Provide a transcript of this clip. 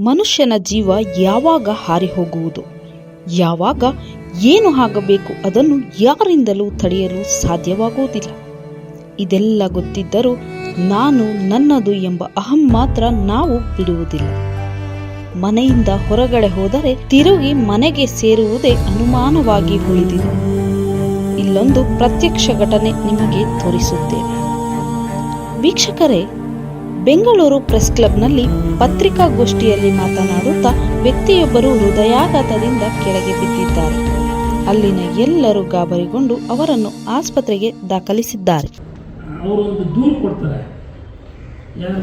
ಮನುಷ್ಯನ ಜೀವ ಯಾವಾಗ ಹಾರಿ ಹೋಗುವುದು ಯಾವಾಗ ಏನು ಆಗಬೇಕು ಅದನ್ನು ಯಾರಿಂದಲೂ ತಡೆಯಲು ಸಾಧ್ಯವಾಗುವುದಿಲ್ಲ. ಇದೆಲ್ಲ ಗೊತ್ತಿದ್ದರೂ ನಾನು ನನ್ನದು ಎಂಬ ಅಹಂ ಮಾತ್ರ ನಾವು ಬಿಡುವುದಿಲ್ಲ. ಮನೆಯಿಂದ ಹೊರಗಡೆ ಹೋದರೆ ತಿರುಗಿ ಮನೆಗೆ ಸೇರುವುದೇ ಅನುಮಾನವಾಗಿ ಉಳಿದಿದೆ. ಇಲ್ಲೊಂದು ಪ್ರತ್ಯಕ್ಷ ಘಟನೆ ನಿಮಗೆ ತೋರಿಸುತ್ತೇನೆ. ವೀಕ್ಷಕರೇ ಬೆಂಗಳೂರು ಪ್ರೆಸ್ ಕ್ಲಬ್ನಲ್ಲಿ ಪತ್ರಿಕಾಗೋಷ್ಠಿಯಲ್ಲಿ ಮಾತನಾಡುತ್ತಾ ವ್ಯಕ್ತಿಯೊಬ್ಬರು ಹೃದಯಾಘಾತದಿಂದ ಕೆಳಗೆ ಬಿದ್ದಿದ್ದಾರೆ. ಅಲ್ಲಿನ ಎಲ್ಲರೂ ಗಾಬರಿಗೊಂಡು ಅವರನ್ನು ಆಸ್ಪತ್ರೆಗೆ ದಾಖಲಿಸಿದ್ದಾರೆ. ಅವರೊಂದು ದೂರು ಕೊಡ್ತಾರೆ. ಯಾರು?